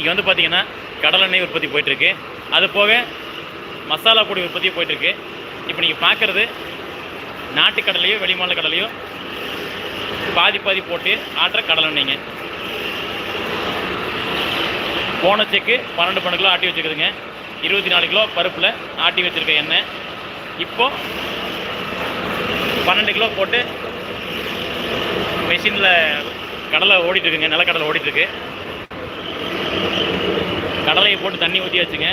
இங்கே வந்து பார்த்தீங்கன்னா கடலெண்ணெய் உற்பத்தி போயிட்டுருக்கு. அது போக மசாலா பொடி உற்பத்தி போயிட்டுருக்கு. இப்போ நீங்கள் பார்க்குறது நாட்டு கடலையோ வெளிமாநில கடலையோ பாதி பாதி போட்டு ஆட்டுற கடலெண்ணெய்ங்க போன செக்கு பன்னெண்டு பன்னெண்டு கிலோ ஆட்டி வச்சுருக்குதுங்க. இருபத்தி நாலு கிலோ பருப்பில் ஆட்டி வச்சுருக்க எண்ணெய். இப்போ பன்னெண்டு கிலோ போட்டு மிஷினில் கடலை ஓடிட்டுருக்குங்க நிலக்கடலை ஓடிட்டுருக்கு கடலையை போட்டு தண்ணி ஊற்றி வச்சுங்க.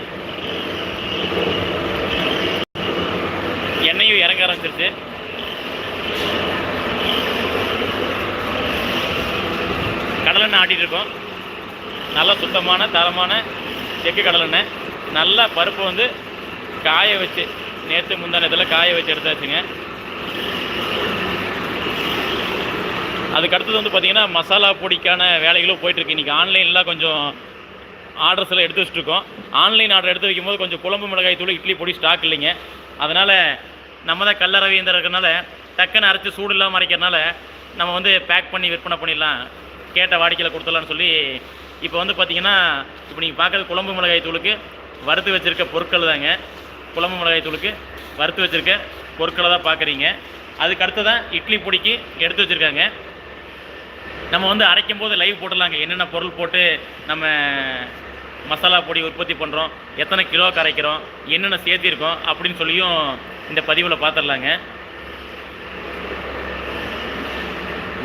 எண்ணெயும் இறங்க ஆரம்பிச்சிருச்சு. கடலெண்ணெய் ஆட்டிகிட்டு இருக்கோம். நல்லா சுத்தமான தரமான செக்கு கடலெண்ணெய் நல்லா பருப்பு வந்து காய வச்சு நேற்று முந்தானத்தில் காய வச்சு எடுத்தாச்சுங்க. அதுக்கு அடுத்தது வந்து பார்த்திங்கன்னா மசாலா பொடிக்கான வேலைகளும் போயிட்டுருக்கு இன்றைக்கி ஆன்லைனில் கொஞ்சம் ஆர்டர்ஸ் எல்லாம் எடுத்து வச்சுருக்கோம் ஆன்லைன் ஆர்டர் எடுத்து வைக்கும்போது கொஞ்சம் குழம்பு மிளகாய் தூள் இட்லி பொடி ஸ்டாக் இல்லைங்க. அதனால் நம்ம தான் கல்லறவியந்திரம் இருக்கிறனால டக்குன்னு அரைச்சி சூடு இல்லாமல் அரைக்கிறனால நம்ம வந்து பேக் பண்ணி விற்பனை பண்ணிடலாம். கேட்ட வாடிக்கையில் கொடுத்துடலான்னு சொல்லி இப்போ வந்து பார்த்தீங்கன்னா இப்போ நீங்கள் பார்க்குறது குழம்பு மிளகாய் தூளுக்கு வறுத்து வச்சுருக்க பொருட்கள் தாங்க. குழம்பு மிளகாய் தூளுக்கு வறுத்து வச்சுருக்க பொருட்களை தான் பார்க்குறீங்க அதுக்கு அடுத்து தான் இட்லி பொடிக்கு எடுத்து வச்சுருக்காங்க. நம்ம வந்து அரைக்கும் போது லைவ் போட்டுடலாங்க. என்னென்ன பொருள் போட்டு நம்ம மசாலா பொடி உற்பத்தி பண்ணுறோம் எத்தனை கிலோ கரைக்கிறோம். என்னென்ன சேர்த்திருக்கோம் அப்படின்னு சொல்லியும் இந்த பதிவில் பார்த்துடலாங்க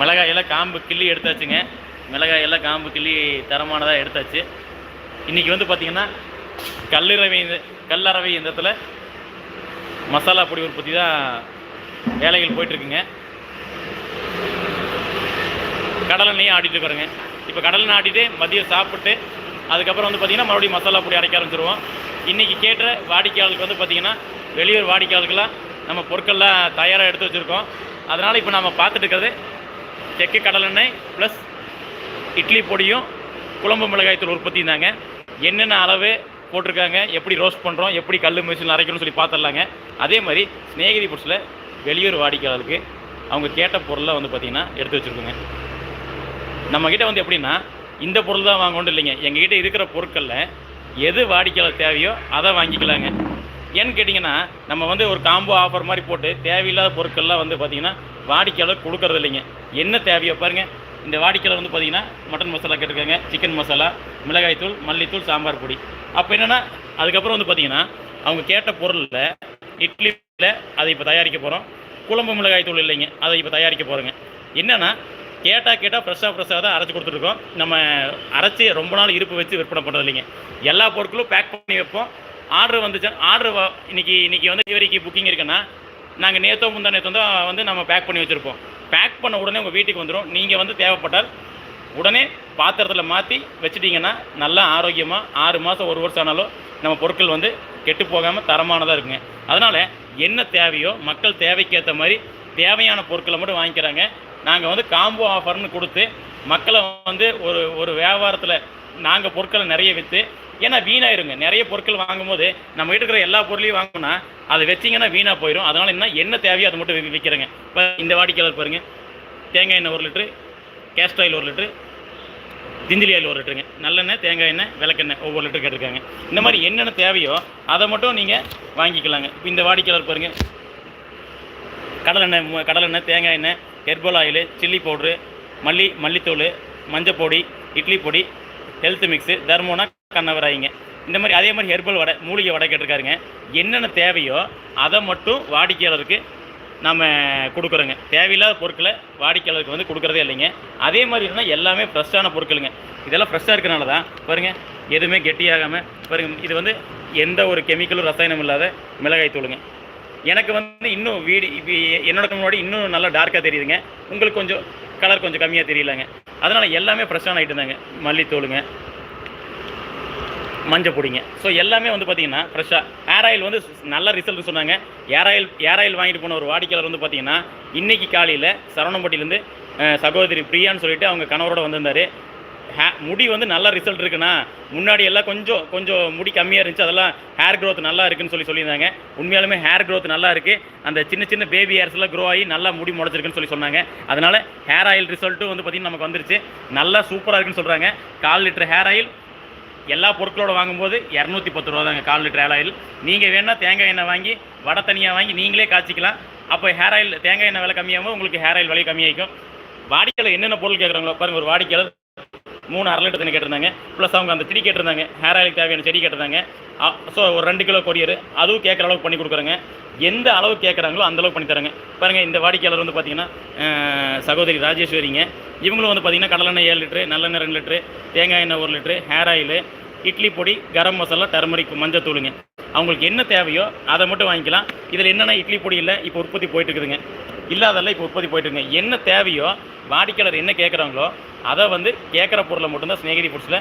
மிளகாயெல்லாம் காம்பு கிள்ளி எடுத்தாச்சுங்க. மிளகாயெல்லாம் காம்பு கிள்ளி தரமானதாக எடுத்தாச்சு. இன்றைக்கி வந்து பார்த்திங்கன்னா கல்லறவை கல்லறவை இயந்திரத்தில் மசாலா பொடி உற்பத்தி தான் வேலைகள் போயிட்டுருக்குங்க. கடலெண்ணெயும் ஆட்டிட்டு இருக்கிறோங்க. இப்போ கடலெண்ணெய் ஆட்டிட்டு மதியம் சாப்பிட்டு அதுக்கப்புறம் வந்து பார்த்திங்கன்னா மறுபடியும் மசாலா பொடி அரைக்க ஆரம்பிச்சிருவோம். இன்றைக்கி கேட்ட வாடிக்கையாளருக்கு வந்து பார்த்திங்கன்னா வெளியூர் வாடிக்கையாளருக்கெல்லாம் நம்ம பொருட்கள்லாம் தயாராக எடுத்து வச்சுருக்கோம். அதனால் இப்போ நம்ம பார்த்துட்டு இருக்கிறது கடலெண்ணெய் ப்ளஸ் இட்லி பொடியும் குழம்பு மிளகாய்த்தூள் உற்பத்தி தாங்க என்னென்ன அளவு போட்டிருக்காங்க எப்படி ரோஸ்ட் பண்ணுறோம் எப்படி கல் மிஷினில் அரைக்கணும்னு சொல்லி பார்த்துடலாங்க. அதே மாதிரி ஸ்நேகிதி புட்ஸில் வெளியூர் வாடிக்கையாளருக்கு அவங்க கேட்ட பொருளை வந்து பார்த்திங்கன்னா எடுத்து வச்சுருக்கோங்க. நம்மக்கிட்ட வந்து எப்படின்னா இந்த பொருள் தான் வாங்கணும் இல்லைங்க. எங்ககிட்ட இருக்கிற பொருட்களில் எது வாடிக்கையாளர் தேவையோ அதை வாங்கிக்கலாங்க. ஏன்னு கேட்டிங்கன்னா நம்ம வந்து ஒரு காம்போ ஆஃபர் மாதிரி போட்டு தேவையில்லாத பொருட்கள்லாம் வந்து பார்த்திங்கன்னா வாடிக்கையாளர் கொடுக்கறது இல்லைங்க. என்ன தேவையோ பாருங்கள் இந்த வாடிக்கையாளர் வந்து பார்த்திங்கன்னா மட்டன் மசாலா கேட்டிருக்காங்க சிக்கன் மசாலா மிளகாய்த்தூள் மல்லித்தூள் சாம்பார் பொடி. அப்போ என்னென்னா அதுக்கப்புறம் வந்து பார்த்திங்கன்னா அவங்க கேட்ட பொருளில் இட்லியில் அதை இப்போ தயாரிக்க போகிறோம் குழம்பு மிளகாய் தூள் இல்லைங்க அதை இப்போ தயாரிக்க போகிறோங்க என்னென்னா கேட்டால் கேட்டால் ஃப்ரெஷ்ஷாக ஃப்ரெஷ்ஷாக தான் அரைச்சி கொடுத்துருக்கோம் நம்ம அரைச்சி ரொம்ப நாள் இருப்பு வச்சு விற்பனை பண்ணுறது இல்லைங்க. எல்லா பொருட்களும் பேக் பண்ணி வைப்போம். ஆர்டர் வந்துச்சு ஆர்டர் இன்னைக்கு இன்னைக்கு வந்து டெலிவரிக்கு புக்கிங் இருக்குன்னா நாங்கள் நேற்றோ முந்தா நேற்றோ தான் வந்து நம்ம பேக் பண்ணி வச்சுருப்போம். பேக் பண்ண உடனே உங்கள் வீட்டுக்கு வந்துடும் நீங்கள் வந்து தேவைப்பட்டால் உடனே பாத்திரத்தில் மாற்றி வச்சிட்டிங்கன்னா நல்லா ஆரோக்கியமாக ஆறு மாதம் ஒரு வருஷம் ஆனாலும் நம்ம பொருட்கள் வந்து கெட்டு போகாமல் தரமானதாக இருக்குங்க. அதனால் என்ன தேவையோ மக்கள் தேவைக்கேற்ற மாதிரி தேவையான பொருட்களை மட்டும் வாங்கிக்கிறாங்க. நாங்கள் வந்து காம்போ ஆஃபர்னு கொடுத்து மக்களை வந்து ஒரு ஒரு வியாபாரத்தில் நாங்கள் பொருட்களை நிறைய விற்று ஏன்னா வீணாயிருங்க நிறைய பொருட்கள் வாங்கும்போது நம்ம வீட்டுக்கு இருக்கிற எல்லா பொருளையும் வாங்கினா அதை வச்சிங்கன்னா வீணாக போயிடும் அதனால் என்ன என்ன தேவையோ அதை மட்டும் விற்கிறேங்க இப்போ இந்த வாடிக்கையாளர் பாருங்கள் தேங்காய் எண்ணெய் ஒரு லிட்ரு கேஸ்ட் ஆயில் ஒரு லிட்ரு திந்திலி ஆயில் ஒரு லிட்டருங்க. நல்லெண்ணெய் தேங்காய் எண்ணெய் விளக்கெண்ணெய் ஒவ்வொரு லிட்டர் கேட்டிருக்காங்க. இந்த மாதிரி என்னென்ன தேவையோ அதை மட்டும் நீங்கள் வாங்கிக்கலாங்க. இப்போ இந்த வாடிக்கையாளர் பாருங்கள் கடலெண்ணெய் கடலெண்ணெய் தேங்காய் எண்ணெய் ஹெர்பல் ஆயில் சில்லி பவுட்ரு மல்லி மல்லித்தூள் மஞ்சள் பொடி இட்லி பொடி ஹெல்த் மிக்ஸு தர்மோனா கண்ணவராயிங்க. இந்த மாதிரி அதே மாதிரி ஹெர்பல் வடை மூலிகை வடை கேட்டிருக்காருங்க. என்னென்ன தேவையோ அதை மட்டும் வாடிக்கையாளருக்கு நம்ம கொடுக்குறோங்க. தேவையில்லாத பொருட்களை வாடிக்கையாளருக்கு வந்து கொடுக்குறதே இல்லைங்க. அதே மாதிரி இருந்தால் எல்லாமே ஃப்ரெஷ்ஷான பொருட்களுங்க. இதெல்லாம் ஃப்ரெஷ்ஷாக இருக்கிறனால தான் பாருங்கள் எதுவுமே கெட்டியாகாமல் பாருங்கள் இது வந்து எந்த ஒரு கெமிக்கலும் ரசாயனம் இல்லாத மிளகாய் தூளுங்க. எனக்கு வந்து இன்னும் வீடு இப்போ என்னோட முன்னாடி இன்னும் நல்லா டார்க்காக தெரியுதுங்க. உங்களுக்கு கொஞ்சம் கலர் கொஞ்சம் கம்மியாக தெரியலங்க. அதனால் எல்லாமே ஃப்ரெஷ்ஷான ஐட்டம் தாங்க. மல்லித்தூளுங்க மஞ்சள் பொடிங்க. ஸோ எல்லாமே வந்து பார்த்தீங்கன்னா ஃப்ரெஷ்ஷாக ஹேர் ஆயில் வந்து நல்ல ரிசல்ட் சொன்னாங்க. ஏர் ஆயில் ஏர் ஆயில் வாங்கிட்டு போன ஒரு வாடிக்கையாளர் வந்து பார்த்தீங்கன்னா இன்றைக்கி காலையில் சரவணம்பட்டியிலேருந்து சகோதரி பிரியான்னு சொல்லிட்டு அவங்க கணவரோட வந்திருந்தார். ஹே முடி வந்து நல்ல ரிசல்ட் இருக்குண்ணா. முன்னாடி எல்லாம் கொஞ்சம் கொஞ்சம் முடி கம்மியாக இருந்துச்சு அதெல்லாம் ஹேர் க்ரோத் நல்லா இருக்குன்னு சொல்லி சொல்லியிருந்தாங்க. உண்மையாலுமே ஹேர் க்ரோத் நல்லா இருக்குது அந்த சின்ன சின்ன பேபி ஹேர்ஸ்லாம் க்ரோ ஆகி நல்லா முடி முடச்சிருக்குன்னு சொல்லி சொன்னாங்க. அதனால் ஹேர் ஆயில் ரிசல்ட்டும் வந்து பார்த்திங்கன்னா நமக்கு வந்துருச்சு. நல்லா சூப்பராக இருக்குன்னு சொல்கிறாங்க கால் லிட்டர் ஹேர் ஆயில் எல்லா பொருட்களோட வாங்கும்போது இரநூத்தி பத்து ரூபா தாங்க கால் லிட்டர் ஹேர் ஆயில் நீங்கள் வேணால் தேங்காய் எண்ணெய் வாங்கி வடை தனியாக வாங்கி நீங்களே காய்ச்சிக்கலாம். அப்போ ஹேர் ஆயில் தேங்காய் எண்ணெய் விலை கம்மியாகும் உங்களுக்கு ஹேர் ஆயில் விலை கம்மியாகும் வாடிக்கையில் என்னென்ன பொருள் கேட்குறாங்களோ பாருங்கள் ஒரு வாடிக்கையாளர் மூணு அரை லிட்டர் தண்ணி கேட்டிருந்தாங்க. ப்ளஸ் அவங்க அந்த செடி கேட்டிருந்தாங்க. ஹேர் ஆயிலுக்கு தேவையான செடி கேட்டிருந்தாங்க. ஸோ ஒரு ரெண்டு கிலோ கொரியர். அதுவும் கேட்குற அளவுக்கு பண்ணி கொடுக்குறாங்க. எந்த அளவு கேட்குறாங்களோ அந்த அளவுக்கு பண்ணி தராங்க. பாருங்கள் இந்த வாடிக்கையாளர் வந்து பார்த்தீங்கன்னா சகோதரி ராஜேஸ்வரிங்க. இவங்களும் வந்து பார்த்தீங்கன்னா கடலெண்ணெய் ஏழு லிட்டரு நல்லெண்ணெய் ரெண்டு லிட்டரு தேங்காய் எண்ணெய் ஒரு லிட்டரு ஹேர் ஆயிலு இட்லி பொடி கரம் மசாலா டர்மரிக் மஞ்சள் தூளுங்க. அவங்களுக்கு என்ன தேவையோ அதை மட்டும் வாங்கிக்கலாம். இதில் என்னென்ன இட்லி பொடி இல்லை இப்போ உற்பத்தி போயிட்டு இருக்குதுங்க இல்லாதெல்லாம் இப்போ உற்பத்தி போயிட்டு இருக்குங்க என்ன தேவையோ வாடிக்கையாளர் என்ன கேட்குறாங்களோ அதை வந்து கேட்குற பொருளை மட்டும்தான் ஸ்நேகிதி ஃபுட்ஸில்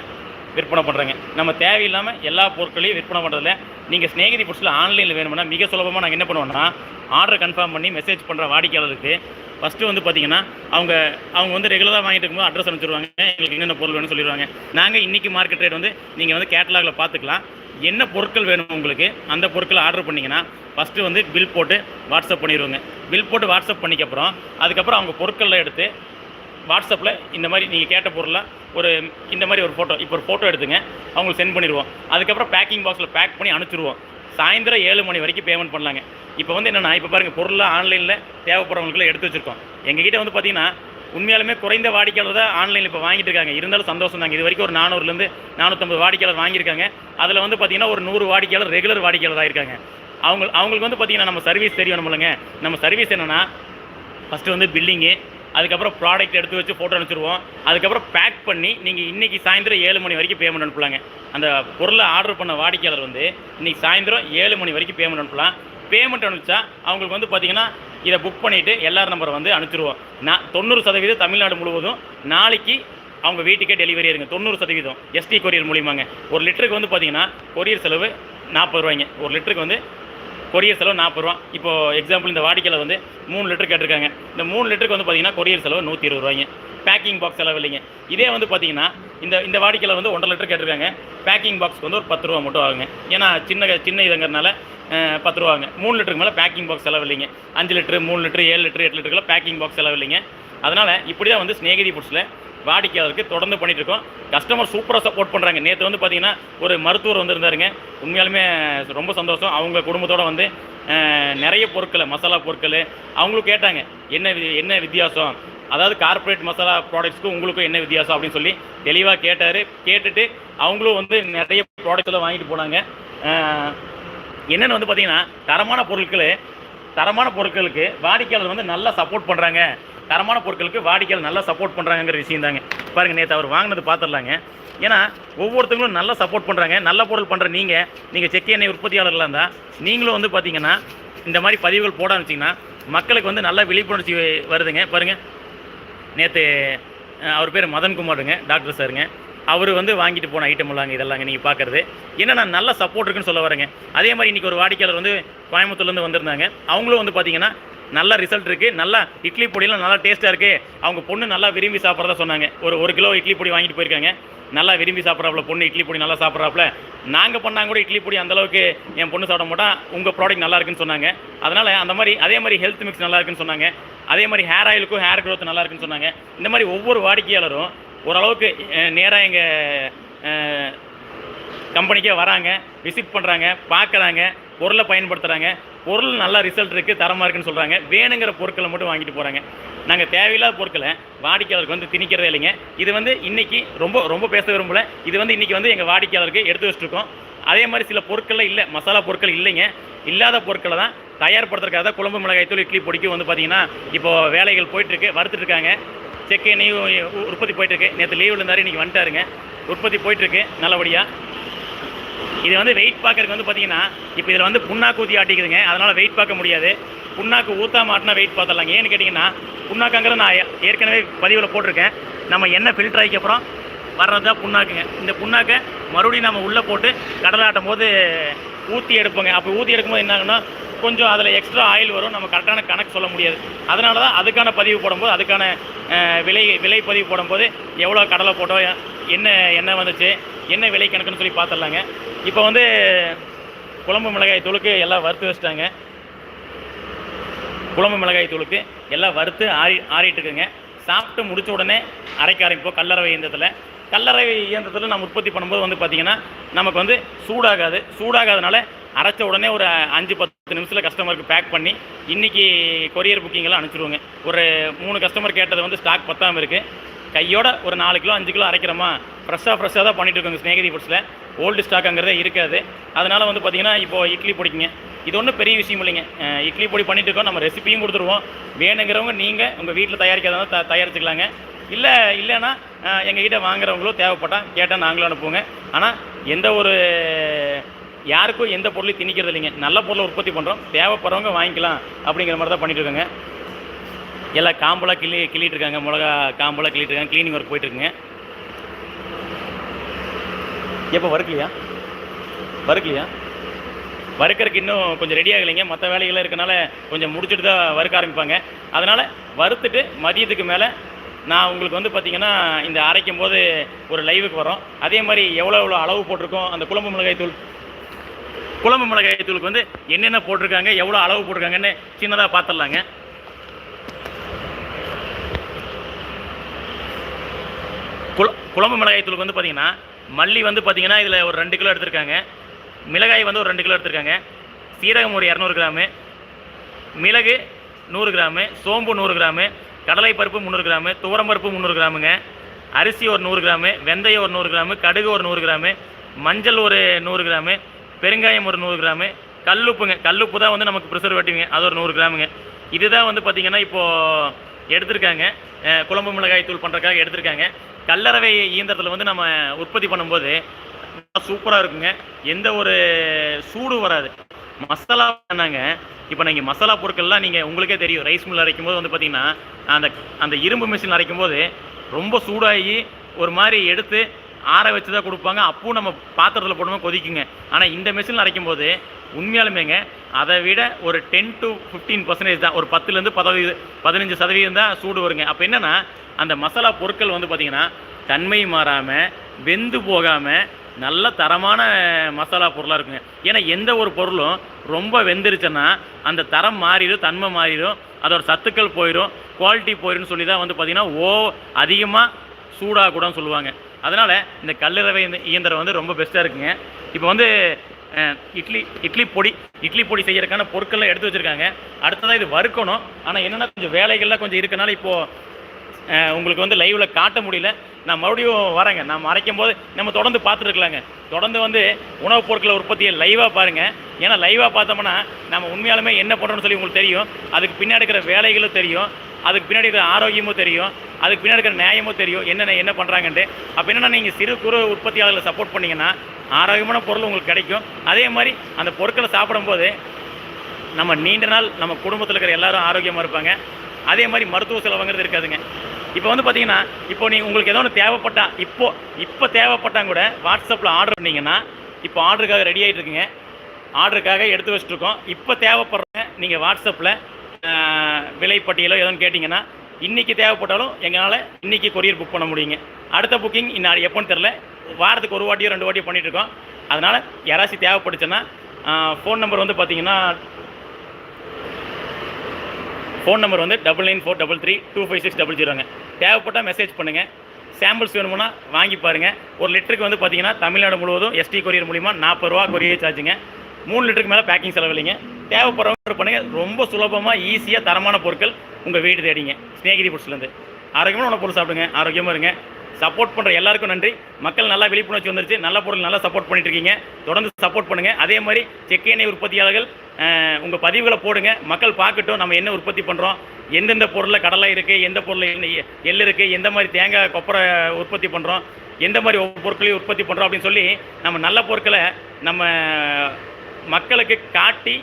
விற்பனை பண்ணுறாங்க நம்ம தேவையில்லாமல் எல்லா பொருட்களையும் விற்பனை பண்ணுறதில்ல நீங்கள் ஸ்நேகிதி ஃபுட்ஸில் ஆன்லைனில் வேணும்னா மிக சுலபமாக நாங்கள் என்ன பண்ணுவோம்னா ஆர்டர் கன்ஃபார்ம் பண்ணி மெசேஜ் பண்ணுற வாடிக்கையாளருக்கு ஃபஸ்ட்டு வந்து பார்த்தீங்கன்னா அவங்க அவங்க வந்து ரெகுலராக வாங்கிட்டு இருக்கும்போது அட்ரஸ் அனுப்பிச்சிருவாங்க எங்களுக்கு என்னென்ன பொருள் வேணும்னு சொல்லிடுவாங்க. நாங்கள் இன்றைக்கி மார்க்கெட் ரேட் வந்து நீங்கள் வந்து கேட்டலாகில் பார்த்துக்கலாம் என்ன பொருட்கள் வேணும் உங்களுக்கு அந்த பொருட்களை ஆர்டர் பண்ணிங்கன்னா ஃபஸ்ட்டு வந்து பில் போட்டு வாட்ஸ்அப் பண்ணிடுவோங்க. பில் போட்டு வாட்ஸ்அப் பண்ணிக்கப்புறம் அதுக்கப்புறம் அவங்க பொருட்களில் எடுத்து வாட்ஸ்அப்பில் இந்த மாதிரி நீங்கள் கேட்ட பொருளாக ஒரு இந்த மாதிரி ஒரு ஃபோட்டோ இப்போ ஒரு ஃபோட்டோ எடுத்துங்க அவங்களுக்கு சென்ட் பண்ணிடுவோம். அதுக்கப்புறம் பேக்கிங் பாக்ஸில் பேக் பண்ணி அனுப்பிச்சிடுவோம் சாயந்தரம் ஏழு மணி வரைக்கும் பேமெண்ட் பண்ணலாங்க. இப்போ வந்து என்னென்னா இப்போ பாருங்கள் பொருளாக ஆன்லைனில் தேவைப்படுறவங்களுக்குலாம் எடுத்து வச்சுருக்கோம். எங்ககிட்ட வந்து பார்த்தீங்கன்னா உண்மையாலுமே குறைந்த வாடிக்கையாளர் தான் ஆன்லைனில் இப்போ வாங்கிட்டு இருக்காங்க. இருந்தாலும் சந்தோஷம் தாங்க. இது வரைக்கும் ஒரு நானூறுலேருந்து நானூற்றம்பது வாடிக்கையாளர் வாங்கியிருக்காங்க. அதில் வந்து பார்த்தீங்கன்னா ஒரு நூறு வாடிக்கையாளர் ரெகுலர் வாடிக்கையாளராக இருக்காங்க. அவங்க அவங்களுக்கு வந்து பார்த்தீங்கன்னா நம்ம சர்வீஸ் தெரியணும் இல்லைங்க நம்ம சர்வீஸ் என்னென்னா ஃபஸ்ட்டு வந்து பில்லிங்கு அதுக்கப்புறம் ப்ராடக்ட் எடுத்து வச்சு ஃபோட்டோ அனுப்பிச்சிடுவோம் அதுக்கப்புறம் பேக் பண்ணி நீங்கள் இன்றைக்கி சாயந்தரம் ஏழு மணி வரைக்கும் பேமெண்ட் அனுப்பலாங்க. அந்த பொருளை ஆர்டர் பண்ண வாடிக்கையாளர் வந்து இன்றைக்கி சாயந்தரம் ஏழு மணி வரைக்கும் பேமெண்ட் அனுப்பலாம். பேமெண்ட் அனுப்பிச்சா அவங்களுக்கு வந்து பார்த்தீங்கன்னா இதை புக் பண்ணிவிட்டு எல்லார் நம்பரை வந்து அனுப்பிச்சிடுவோம் நான் தொண்ணூறு சதவீதம் தமிழ்நாடு முழுவதும் நாளைக்கு அவங்க வீட்டுக்கே டெலிவரி ஆயிருங்க. தொண்ணூறு சதவீதம் எஸ்டி கொரியர் மூலியமாங்க. ஒரு லிட்டருக்கு வந்து பார்த்திங்கன்னா கொரியர் செலவு நாற்பது ரூபாய்ங்க. ஒரு லிட்டருக்கு வந்து கொரியர் செலவு நாற்பது ரூபா. இப்போ எக்ஸாம்பிள் இந்த வாடிக்கையில் வந்து மூணு லிட்டர் கேட்டிருக்காங்க. இந்த மூணு லிட்டருக்கு வந்து பார்த்தீங்கன்னா கொரியர் செலவு நூற்றி இருபது ரூபாய்ங்க. பேக்கிங் பாக்ஸ் செலவு இல்லைங்க. இதே வந்து பார்த்தீங்கன்னா இந்த இந்த வாடிக்கையில் வந்து ஒன்றரை லிட்டர் கேட்டிருக்காங்க. பேக்கிங் பாக்ஸ்க்கு வந்து ஒரு பத்து ரூபா மட்டும் ஆகுங்க ஏன்னா சின்ன சின்ன இதுங்கிறனால பத்து ரூபாங்க மூணு லிட்டருக்கு மேலே பேக்கிங் பாக்ஸ் செலவு இல்லைங்க. அஞ்சு லிட்டரு மூணு லிட்டரு ஏழு லிட்டரு எட்டு லிட்டருக்குள்ள பேக்கிங் பாக்ஸ் செலவு இல்லைங்க. அதனால் இப்படி தான் வந்து ஸ்நேகிதி புட்ஸில் வாடிக்கையாளருக்கு தொடர்ந்து பண்ணிட்டு இருக்கோம் கஸ்டமர் சூப்பராக சப்போர்ட் பண்ணுறாங்க நேற்று வந்து பார்த்தீங்கன்னா ஒரு மருத்துவர் வந்திருந்தாருங்க. உண்மையாலுமே ரொம்ப சந்தோஷம். அவங்க குடும்பத்தோடு வந்து நிறைய பொருட்களை மசாலா பொருட்கள் அவங்களும் கேட்டாங்க. என்ன வி- என்ன வித்தியாசம்? அதாவது கார்ப்பரேட் மசாலா ப்ராடக்ட்ஸ்க்கும் உங்களுக்கும் என்ன வித்தியாசம் அப்படின்னு சொல்லி தெளிவாக கேட்டார். கேட்டுட்டு அவங்களும் வந்து நிறைய ப்ராடக்ட்ஸில் வாங்கிட்டு போனாங்க. என்னென்னு வந்து பார்த்தீங்கன்னா தரமான பொருட்கள் தரமான பொருட்களுக்கு வாடிக்கையாளர் வந்து நல்லா சப்போர்ட் பண்ணுறாங்க தரமான பொருட்களுக்கு வாடிக்கையாளர் நல்லா சப்போர்ட் பண்ணுறாங்கிற விஷயம் தாங்க பாருங்கள் நேற்று அவர் வாங்கினது பார்த்துடலாங்க ஏன்னா ஒவ்வொருத்தங்களும் நல்லா சப்போர்ட் பண்ணுறாங்க நல்ல பொருள் பண்ணுற நீங்கள் நீங்கள் செக் எண்ணெய் உற்பத்தியாளர்களாக இருந்தால் நீங்களும் வந்து பார்த்தீங்கன்னா இந்த மாதிரி பதிவுகள் போட ஆரம்பிச்சிங்கன்னா மக்களுக்கு வந்து நல்ல விழிப்புணர்ச்சி வருதுங்க. பாருங்கள் நேற்று அவர் பேர் மதன்குமாருங்க டாக்டர் சாருங்க. அவர் வந்து வாங்கிட்டு போன ஐட்டம் உள்ளாங்க இதெல்லாங்க நீங்கள் பார்க்குறது என்னென்னா நல்ல சப்போர்ட் இருக்குன்னு சொல்ல வரேங்க. அதே மாதிரி இன்றைக்கி ஒரு வாடிக்கையாளர் வந்து கோயம்புத்தூர்லேருந்து வந்திருந்தாங்க. அவங்களும் வந்து பார்த்தீங்கன்னா நல்ல ரிசல்ட் இருக்குது நல்லா இட்லி பொடியெலாம் நல்லா டேஸ்ட்டாக இருக்குது அவங்க பொண்ணு நல்லா விரும்பி சாப்பிட்றதா சொன்னாங்க. ஒரு ஒரு கிலோ இட்லி பொடி வாங்கிட்டு போயிருக்காங்க. நல்லா விரும்பி சாப்பிட்றாப்புல பொண்ணு இட்லி பொடி நல்லா சாப்பிட்றாப்புல. நாங்கள் பண்ணால் கூட இட்லி பொடி அந்தளவுக்கு என் பொண்ணு சாப்பிட மாட்டா. உங்கள் ப்ராடக்ட் நல்லா இருக்குன்னு சொன்னாங்க. அதனால் அந்த மாதிரி அதே மாதிரி ஹெல்த் மிக்ஸ் நல்லா இருக்குன்னு சொன்னாங்க. அதே மாதிரி ஹேர் ஆயிலுக்கும் ஹேர் க்ரோத் நல்லா இருக்குன்னு சொன்னாங்க. இந்த மாதிரி ஒவ்வொரு வாடிக்கையாளரும் ஓரளவுக்கு நேராக எங்கள் கம்பெனிக்கே வராங்க விசிட் பண்ணுறாங்க பார்க்குறாங்க பொருளை பயன்படுத்துகிறாங்க பொருள் நல்லா ரிசல்ட் இருக்குது தரமாக இருக்குன்னு சொல்கிறாங்க வேணுங்கிற பொருட்களை மட்டும் வாங்கிட்டு போகிறாங்க நாங்கள் தேவையில்லாத பொருட்களை வாடிக்கையாளருக்கு வந்து திணிக்கிறதே இல்லைங்க. இது வந்து இன்றைக்கி ரொம்ப ரொம்ப பேச விரும்பல. இது வந்து இன்றைக்கி வந்து எங்கள் வாடிக்கையாளருக்கு எடுத்து வச்சுருக்கோம். அதே மாதிரி சில பொருட்களில் இல்லை மசாலா பொருட்கள் இல்லைங்க. இல்லாத பொருட்களை தான் தயார்படுத்துறதுக்காக தான் குழம்பு மிளகாய் தூள் இட்லி பொடிக்கும் வந்து பார்த்திங்கன்னா இப்போ வேலைகள் போயிட்டுருக்கு வறுத்துட்ருக்காங்க செக்கை செக் எண்ணெயும் உ- உற்பத்தி போயிட்டுருக்கு. நேற்று லீவில் இருந்தார் இன்றைக்கி வந்துட்டாருங்க. உற்பத்தி போயிட்டுருக்கு நல்லபடியாக இது வந்து வெயிட் பார்க்கறதுக்கு வந்து பார்த்தீங்கன்னா இப்போ இதில் வந்து புண்ணாக்கு ஊற்றி ஆட்டிக்குதுங்க. அதனால் வெயிட் பார்க்க முடியாது. புண்ணாக்கு ஊற்றாம ஆட்டினா வெயிட் பார்த்துடலாங்க. ஏன்னு கேட்டிங்கன்னா புண்ணாக்காங்கிறது நான் ஏற்கனவே பதிவில் போட்டிருக்கேன். நம்ம எண்ணெய் ஃபில்டர் ஆகிக்கப்புறம் வர்றது தான் புண்ணாக்குங்க. இந்த புண்ணாக்கை மறுபடியும் நம்ம உள்ளே போட்டு கடலை ஆட்டும் போது ஊற்றி எடுப்போங்க. அப்போ ஊற்றி எடுக்கும்போது என்னாகுன்னா கொஞ்சம் அதில் எக்ஸ்ட்ரா ஆயில் வரும். நம்ம கரெக்டான கணக்கு சொல்ல முடியாது. அதனால தான் அதுக்கான பதிவு போடும்போது அதுக்கான விலை விலை பதிவு போடும்போது எவ்வளோ கடலை போட்டோம் என்ன எண்ணெய் வந்துச்சு என்ன விலை கணக்குன்னு சொல்லி பார்த்துடலாங்க. இப்போ வந்து குழம்பு மிளகாய் தூளுக்கு எல்லாம் வறுத்து வச்சுட்டாங்க. குழம்பு மிளகாய் தூளுக்கு எல்லாம் வறுத்து ஆறி ஆறிட்டு இருக்குங்க. சாப்பிட்டு முடிச்ச உடனே அரைக்க ஆரம்பிப்போம் கல்லறவை இயந்திரத்தில். கல்லறை இயந்திரத்தில் நம்ம உற்பத்தி பண்ணும்போது வந்து பார்த்திங்கன்னா நமக்கு வந்து சூடாகாது. சூடாகாதனால அரைச்ச உடனே ஒரு அஞ்சு பத்து நிமிஷத்தில் கஸ்டமருக்கு பேக் பண்ணி இன்றைக்கி கொரியர் புக்கிங்கெல்லாம் அனுப்பிச்சிடுவோங்க ஒரு மூணு கஸ்டமர் கேட்டது வந்து ஸ்டாக் பத்தாமல் இருக்குது கையோட ஒரு நாலு கிலோ அஞ்சு கிலோ அரைக்கிறோமா? ஃப்ரெஷ்ஷாக ஃப்ரெஷ்ஷாக தான் பண்ணிட்டு இருக்கோங்க ஸ்நேகிதி ஃபுட்ஸில் ஓல்டு ஸ்டாக்குங்கிறதே இருக்காது. அதனால் வந்து பார்த்திங்கன்னா இப்போது இட்லி பிடிக்குங்க. இது ஒன்றும் பெரிய விஷயம் இல்லைங்க. இட்லி பொடி பண்ணிட்டு இருக்கோம். நம்ம ரெசிபியும் கொடுத்துருவோம். வேணுங்கிறவங்க நீங்கள் உங்கள் வீட்டில் தயாரிக்கிறதா த தயாரிச்சுக்கலாங்க. இல்லை இல்லைன்னா எங்ககிட்ட வாங்குறவங்களோ தேவைப்பட்டால் கேட்டால் நாங்களும் அனுப்புவோங்க. ஆனால் எந்த ஒரு யாருக்கும் எந்த பொருளையும் திணிக்கிறது இல்லைங்க. நல்ல பொருளை உற்பத்தி பண்ணுறோம் தேவைப்படுறவங்க வாங்கிக்கலாம் அப்படிங்கிற மாதிரி தான் பண்ணிட்டு இருக்கோங்க. எல்லாம் காம்பெல்லாம் கிளி கிள்ளிட்டு இருக்காங்க மிளகா காம்பெல்லாம் கிள்ளிட்டு இருக்காங்க க்ளீனிங் ஒர்க் போயிட்டு இருக்குங்க எப்போ வறுக்கலையா? வறுக்கலையா? வறுக்கறதுக்கு இன்னும் கொஞ்சம் ரெடி ஆகலைங்க. மற்ற வேலைகள்லாம் இருக்கனால கொஞ்சம் முடிச்சுட்டு தான் வறுக்க ஆரம்பிப்பாங்க. அதனால் வறுத்துட்டு மதியத்துக்கு மேலே நான் உங்களுக்கு வந்து பார்த்தீங்கன்னா இந்த அரைக்கும் போது ஒரு லைவுக்கு வரோம் அதே மாதிரி எவ்வளோ எவ்வளோ அளவு போட்டிருக்கோம்? அந்த குழம்பு மிளகாய் தூள் குழம்பு மிளகாய் தூளுக்கு வந்து என்னென்ன போட்டிருக்காங்க? எவ்வளோ அளவு போட்டிருக்காங்கன்னு சின்னதாக பார்த்துடலாங்க குழ குழம்பு மிளகாய் தூளுக்கு வந்து பார்த்தீங்கன்னா மல்லி வந்து பார்த்தீங்கன்னா இதில் ஒரு ரெண்டு கிலோ எடுத்திருக்காங்க. மிளகாய் வந்து ஒரு ரெண்டு கிலோ எடுத்திருக்காங்க. சீரகம் ஒரு இரநூறு கிராமு. மிளகு நூறு கிராமு. சோம்பு நூறு கிராமு. கடலை பருப்பு முந்நூறு கிராமு. துவரம்பருப்பு முந்நூறு கிராமுங்க. அரிசி ஒரு நூறு கிராமு. வெந்தயம் ஒரு நூறு கிராமு. கடுகு ஒரு நூறு கிராமு. மஞ்சள் ஒரு நூறு கிராமு. பெருங்காயம் ஒரு நூறு கிராமு. கல்லுப்புங்க கல்லுப்பு தான் வந்து நமக்கு ப்ரிசர்வேட்டிவ்ங்க அது ஒரு நூறு கிராமுங்க. இதுதான் வந்து பார்த்திங்கன்னா இப்போது எடுத்திருக்காங்க. குழம்பு மிளகாய் தூள் பண்ணுறதுக்காக எடுத்திருக்காங்க. கல்லறவை இயந்திரத்தில் வந்து நம்ம உற்பத்தி பண்ணும்போது சூப்பராக இருக்குங்க. எந்த ஒரு சூடு வராது. மசாலா பண்ணாங்க. இப்போ நீங்கள் மசாலா பொருட்கள்லாம் நீங்கள் உங்களுக்கே தெரியும். ரைஸ் மில் அரைக்கும் போது வந்து பார்த்தீங்கன்னா அந்த அந்த இரும்பு மிஷின் அரைக்கும் போது ரொம்ப சூடாகி ஒரு மாதிரி எடுத்து ஆற வச்சு தான் கொடுப்பாங்க. அப்பவும் நம்ம பாத்திரத்தில் போடும்போது கொதிக்குங்க. ஆனால் இந்த மிஷினில் அரைக்கும் போது உண்மையாலுமேங்க அதை விட ஒரு டென் டு ஃபிஃப்டீன் பர்சன்டேஜ் தான். ஒரு பத்துலேருந்து பதவி பதினஞ்சு சதவீதம் தான் சூடு வருங்க. அப்போ என்னென்னா அந்த மசாலா பொருட்கள் வந்து பார்த்திங்கன்னா தன்மை மாறாமல் வெந்து போகாமல் நல்ல தரமான மசாலா பொருளாக இருக்குங்க. ஏன்னா எந்த ஒரு பொருளும் ரொம்ப வெந்துருச்சுன்னா அந்த தரம் மாறிடும் தன்மை மாறிடும் அதோட சத்துக்கள் போயிடும் குவாலிட்டி போயிடும்னு சொல்லி தான் வந்து பார்த்திங்கன்னா ஓ அதிகமாக சூடாக கூடன்னு சொல்லுவாங்க. அதனால் இந்த கல்லறவை இந்த இயந்திரம் வந்து ரொம்ப பெஸ்ட்டாக இருக்குங்க. இப்போ வந்து இட்லி இட்லி பொடி இட்லி பொடி செய்யறதுக்கான பொருட்கள்லாம் எடுத்து வச்சுருக்காங்க. அடுத்ததாக இது வறுக்கணும். ஆனால் என்னென்னா கொஞ்சம் வேலைகள்லாம் கொஞ்சம் இருக்கனால இப்போது உங்களுக்கு வந்து லைவில் காட்ட முடியல. நான் மறுபடியும் வரேங்க. நம்ம அரைக்கும் போது நம்ம தொடர்ந்து பார்த்துருக்கலாங்க. தொடர்ந்து வந்து உணவுப் பொருட்களை உற்பத்தியை லைவாக பாருங்கள் ஏன்னா லைவாக பார்த்தோம்னா நம்ம உண்மையாலுமே என்ன பண்ணுறோம்னு சொல்லி உங்களுக்கு தெரியும். அதுக்கு பின்னாடி இருக்கிற வேலைகளும் தெரியும். அதுக்கு பின்னாடி இருக்கிற ஆரோக்கியமும் தெரியும். அதுக்கு பின்னாடி இருக்கிற நியாயமும் தெரியும். என்னென்ன என்ன பண்ணுறாங்கன்ட்டு அப்போ என்னென்னா நீங்கள் சிறு குறு உற்பத்தியாளர்களை சப்போர்ட் பண்ணீங்கன்னா ஆரோக்கியமான பொருள் உங்களுக்கு கிடைக்கும். அதே மாதிரி அந்த பொருட்களை சாப்பிடும்போது நம்ம நீண்ட நாள் நம்ம குடும்பத்தில் இருக்கிற எல்லாரும் ஆரோக்கியமாக இருப்பாங்க. அதே மாதிரி மருத்துவ செலவுங்கிறது இருக்காதுங்க. இப்போ வந்து பார்த்தீங்கன்னா இப்போ நீங்கள் உங்களுக்கு ஏதோ ஒன்று தேவைப்பட்டா இப்போ இப்போ தேவைப்பட்டா கூட வாட்ஸ்அப்பில் ஆர்டர் பண்ணிங்கன்னா இப்போ ஆர்டருக்காக ரெடி ஆகிட்டு இருக்குங்க. ஆர்டருக்காக எடுத்து வச்சுட்ருக்கோம் இப்போ தேவைப்படுறவங்க நீங்கள் வாட்ஸ்அப்பில் விலைப்பட்டியலோ ஏதோன்னு கேட்டிங்கன்னா இன்றைக்கி தேவைப்பட்டாலும் எங்களால் இன்றைக்கி கொரியர் புக் பண்ண முடியுங்க. அடுத்த புக்கிங் இன்னும் எப்போன்னு தெரில வாரத்துக்கு ஒரு வாட்டியோ ரெண்டு வாட்டியோ பண்ணிட்டு இருக்கோம். அதனால் யாராச்சும் தேவைப்பட்டுச்சுன்னா ஃபோன் நம்பர் வந்து பார்த்தீங்கன்னா ஃபோன் நம்பர் வந்து double nine four double three two five six double ஜீரோங்க தேவைப்பட்டால் மெசேஜ் பண்ணுங்கள் சாம்பிள்ஸ் வேணுமுன்னா வாங்கி பாருங்கள் ஒரு லிட்டருக்கு வந்து பார்த்தீங்கன்னா தமிழ்நாடு முழுவதும் எஸ்டி கொரியர் மூலிமா நாற்பது ரூபா கொரியர் சார்ஜுங்க மூணு லிட்டருக்கு மேலே பேக்கிங் செலவு இல்லைங்க தேவைப்படுறவங்க பண்ணுங்கள் ரொம்ப சுலபமாக ஈஸியாக தரமான பொருட்கள் உங்கள் வீடு தேடிங்க. ஸ்நேகிதி ஃபுட்ஸ்லேருந்து ஆரோக்கியமான உணவு பொருள் சாப்பிடுங்க. ஆரோக்கியமாக இருங்க. சப்போர்ட் பண்ணுற எல்லாருக்கும் நன்றி. மக்கள் நல்லா விழிப்புணர்ச்சி வந்துருச்சு. நல்ல பொருள் நல்லா சப்போர்ட் பண்ணிட்டு இருக்கீங்க தொடர்ந்து சப்போர்ட் பண்ணுங்கள் அதே மாதிரி செக் எண்ணெய் உற்பத்தியாளர்கள் உங்கள் பதிவுகளை போடுங்க. மக்கள் பார்க்கட்டும். நம்ம என்ன உற்பத்தி பண்ணுறோம் எந்தெந்த பொருளில் கடலை இருக்குது எந்த பொருளில் எள் இருக்குது எந்த மாதிரி தேங்காய் கொப்பரை உற்பத்தி பண்ணுறோம் எந்த மாதிரி ஒவ்வொரு பொருட்களையும் உற்பத்தி பண்ணுறோம் அப்படின்னு சொல்லி நம்ம நல்ல பொருட்களை நம்ம மக்களுக்கு காட்டி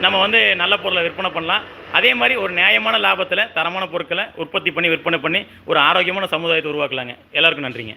நம்ம வந்து நல்ல பொருளை விற்பனை பண்ணலாம். அதே மாதிரி ஒரு நியாயமான லாபத்தில் தரமான பொருட்களை உற்பத்தி பண்ணி விற்பனை பண்ணி ஒரு ஆரோக்கியமான சமுதாயத்தை உருவாக்கலாங்க. எல்லாருக்கும் நன்றிங்க.